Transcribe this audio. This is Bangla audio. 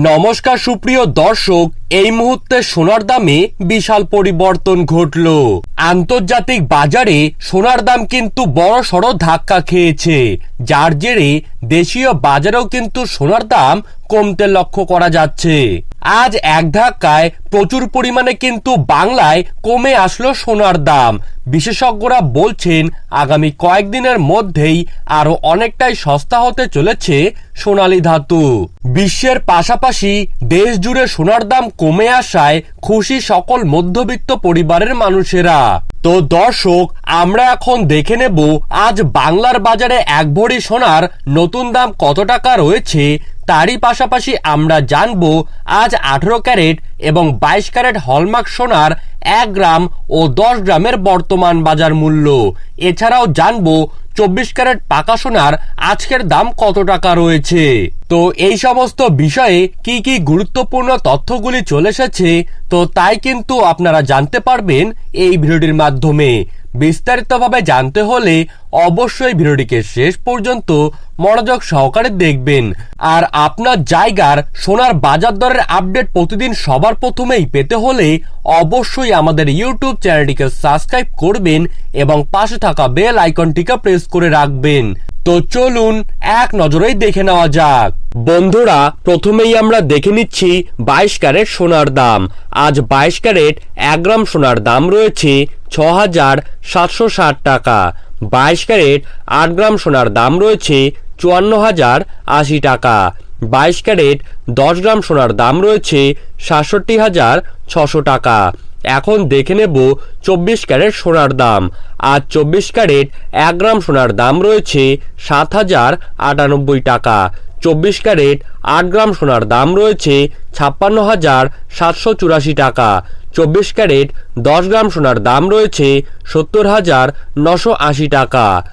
নমস্কার সুপ্রিয় দর্শক এই মুহূর্তে সোনার দামে বিশাল পরিবর্তন ঘটল। আন্তর্জাতিক বাজারে সোনার দাম কিন্তু বড় সড় ধাক্কা খেয়েছে। যার জেরে দেশীয় বাজারেও কিন্তু সোনার দাম কমতে লক্ষ্য করা যাচ্ছে। আজ এক ধাক্কায় প্রচুর পরিমাণে কিন্তু বাংলায় কমে আসলো সোনার দাম। বিশেষজ্ঞরা বলছেন, আগামী কয়েকদিনের মধ্যেই আরও অনেকটাই সস্তা হতে চলেছে সোনালী ধাতু। বিশ্বের পাশাপাশি দেশ জুড়ে সোনার দাম কমে আসায় খুশি সকল মধ্যবিত্ত পরিবারের মানুষেরা। তো দর্শক, আমরা এখন দেখে নেব আজ বাংলার বাজারে এক ভরি সোনার নতুন দাম কত টাকা রয়েছে, তারই পাশাপাশি আমরা জানব আজ আঠেরো ক্যারেট এবং বাইশ ক্যারেট হলমার্ক সোনার এক গ্রাম ও দশ গ্রামের বর্তমান বাজার মূল্য। এছাড়াও জানব চব্বিশ ক্যারেট পাকা সোনার আজকের দাম কত টাকা রয়েছে? তো এই সমস্ত বিষয়ে কি কি গুরুত্বপূর্ণ তথ্যগুলি চলে এসেছে, তো তাই কিন্তু আপনারা জানতে পারবেন এই ভিডিওটির মাধ্যমে। বিস্তারিতভাবে জানতে হলে অবশ্যই ভিডিওটিকে শেষ পর্যন্ত মনোযোগ সহকারে দেখবেন। আর আপনার জায়গার সোনার বাজার দরের আপডেট প্রতিদিন সবার প্রথমেই পেতে হলে অবশ্যই আমাদের ইউটিউব চ্যানেলটিকে সাবস্ক্রাইব করবেন এবং পাশে থাকা বেল আইকনটিকে প্রেস করে রাখবেন। তো চলুন এক নজরেই দেখে নেওয়া যাক। বন্ধুরা, প্রথমেই আমরা দেখে নিচ্ছি বাইশ ক্যারেট সোনার দাম। আজ বাইশ ক্যারেট এক গ্রাম সোনার দাম রয়েছে ছ হাজার সাতশো ষাট টাকা। বাইশ ক্যারেট আট গ্রাম সোনার দাম রয়েছে চুয়ান্ন হাজার আশি টাকা। বাইশ ক্যারেট দশ গ্রাম সোনার দাম রয়েছে সাতষট্টি হাজার ছশো টাকা। এখন দেখে নেব চব্বিশ ক্যারেট সোনার দাম। আজ চব্বিশ ক্যারেট এক গ্রাম সোনার দাম রয়েছে সাত হাজার আটানব্বই টাকা। চব্বিশ ক্যারেট আট গ্রাম সোনার দাম রয়েছে ছাপ্পান্ন হাজার সাতশো চুরাশি টাকা। চব্বিশ ক্যারেট দশ গ্রাম সোনার দাম রয়েছে সত্তর হাজার নশো আশি টাকা।